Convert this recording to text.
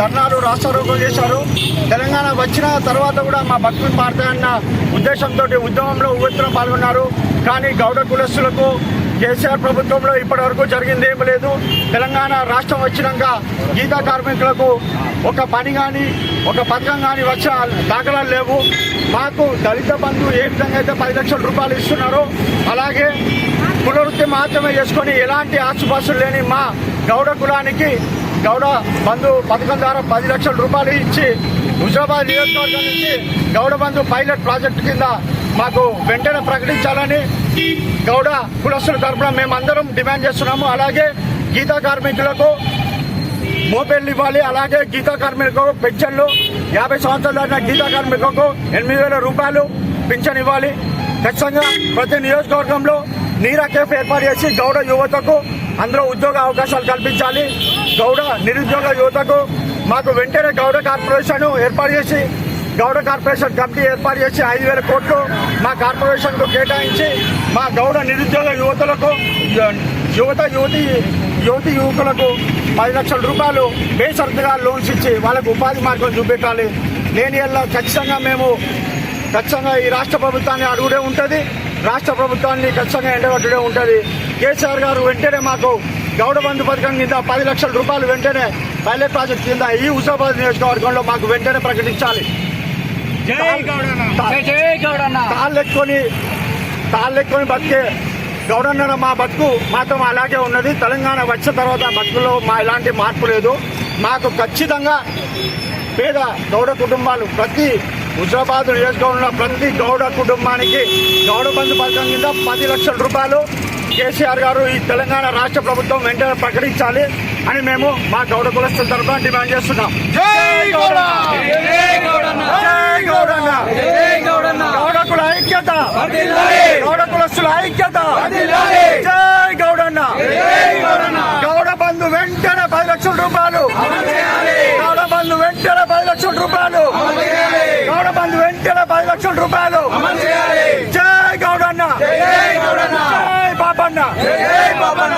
ధర్నాలు రాష్ట్రారోగ్యం చేశారు. తెలంగాణ వచ్చిన తర్వాత కూడా మా బతుకులు మారుతాయన్న ఉద్దేశంతో ఉద్యమంలో ఉవ్వెత్తున పాల్గొన్నారు. కానీ గౌడ కులస్తులకు కేసీఆర్ ప్రభుత్వంలో ఇప్పటివరకు జరిగింది ఏమి లేదు. తెలంగాణ రాష్ట్రం వచ్చినాక గీతా కార్మికులకు ఒక పని కానీ ఒక పథకం కానీ వచ్చే దాఖలాలు లేవు. మాకు దళిత బంధు ఏ విధంగా అయితే పది లక్షల రూపాయలు ఇస్తున్నారో అలాగే పునరుద్ధి మాత్రమే చేసుకొని ఎలాంటి ఆసుపాసులు లేని మా గౌడ కులానికి గౌడ బంధు పథకం ద్వారా పది లక్షల రూపాయలు ఇచ్చి హుజరాబాద్ నియోజకవర్గం నుంచి గౌడ బంధు పైలట్ ప్రాజెక్టు కింద మాకు వెంటనే ప్రకటించాలని గౌడ కులస్తుల తరఫున మేమందరం డిమాండ్ చేస్తున్నాము. అలాగే గీతా కార్మికులకు మోపెళ్ళు ఇవ్వాలి. అలాగే గీతా కార్మికులకు పెన్షన్లు. యాభై సంవత్సరాలు దాటిన గీతా కార్మికులకు ఎనిమిది వేల రూపాయలు పింఛన్ ఇవ్వాలి. ఖచ్చితంగా ప్రతి నియోజకవర్గంలో నీరా కేఫ్ ఏర్పాటు చేసి గౌడ యువతకు అందరూ ఉద్యోగ అవకాశాలు కల్పించాలి. గౌడ నిరుద్యోగ యువతకు మాకు వెంటనే గౌడ కార్పొరేషన్ ఏర్పాటు చేసి గౌడ కార్పొరేషన్ కమిటీ ఏర్పాటు చేసి ఐదు వేల కోట్లు మా కార్పొరేషన్కు కేటాయించి మా గౌడ నిరుద్యోగ యువతులకు యువత యువతి యువతి యువకులకు పది లక్షల రూపాయలు బేసరతుగా లోన్స్ ఇచ్చి వాళ్ళకు ఉపాధి మార్గం చూపెట్టాలి. లేని వల్ల ఖచ్చితంగా మేము ఖచ్చితంగా ఈ రాష్ట్ర ప్రభుత్వాన్ని అడుగుడే ఉంటుంది. రాష్ట్ర ప్రభుత్వాన్ని ఖచ్చితంగా ఎండగట్టుడే ఉంటుంది. కేసీఆర్ గారు వెంటనే మాకు గౌడ బంధు పథకం కింద పది లక్షల రూపాయలు వెంటనే పైలట్ ప్రాజెక్ట్ కింద ఈ హుజాబాద్ నియోజకవర్గంలో మాకు వెంటనే ప్రకటించాలి. తాళ్ళెక్కుని తాళ్ళెక్కుని బతికే గౌడన్న మా బతుకు మాత్రం అలాగే ఉన్నది. తెలంగాణ వచ్చిన తర్వాత బతుకులో మా ఎలాంటి మార్పు లేదు. మాకు ఖచ్చితంగా పేద గౌడ కుటుంబాలు ప్రతి హుజరాబాద్ నియోజకవర్గంలో ప్రతి గౌడ కుటుంబానికి గౌడ బంధు పథకం కింద పది లక్షల రూపాయలు కేసీఆర్ గారు ఈ తెలంగాణ రాష్ట్ర ప్రభుత్వం వెంటనే ప్రకటించాలి అని మేము మా గౌడ కులస్తుల తరఫున డిమాండ్ చేస్తున్నాం. గౌడకుల ఐక్యత. గౌడ కులస్తుల ఐక్యత! జై గౌడన్న! గౌడ బంధు వెంటనే పది లక్షల రూపాయలు! గౌడ బంధు వెంటనే పది లక్షల రూపాయలు! గౌడ బంధు వెంటనే పది లక్షల రూపాయలు! జై జై బాబన్న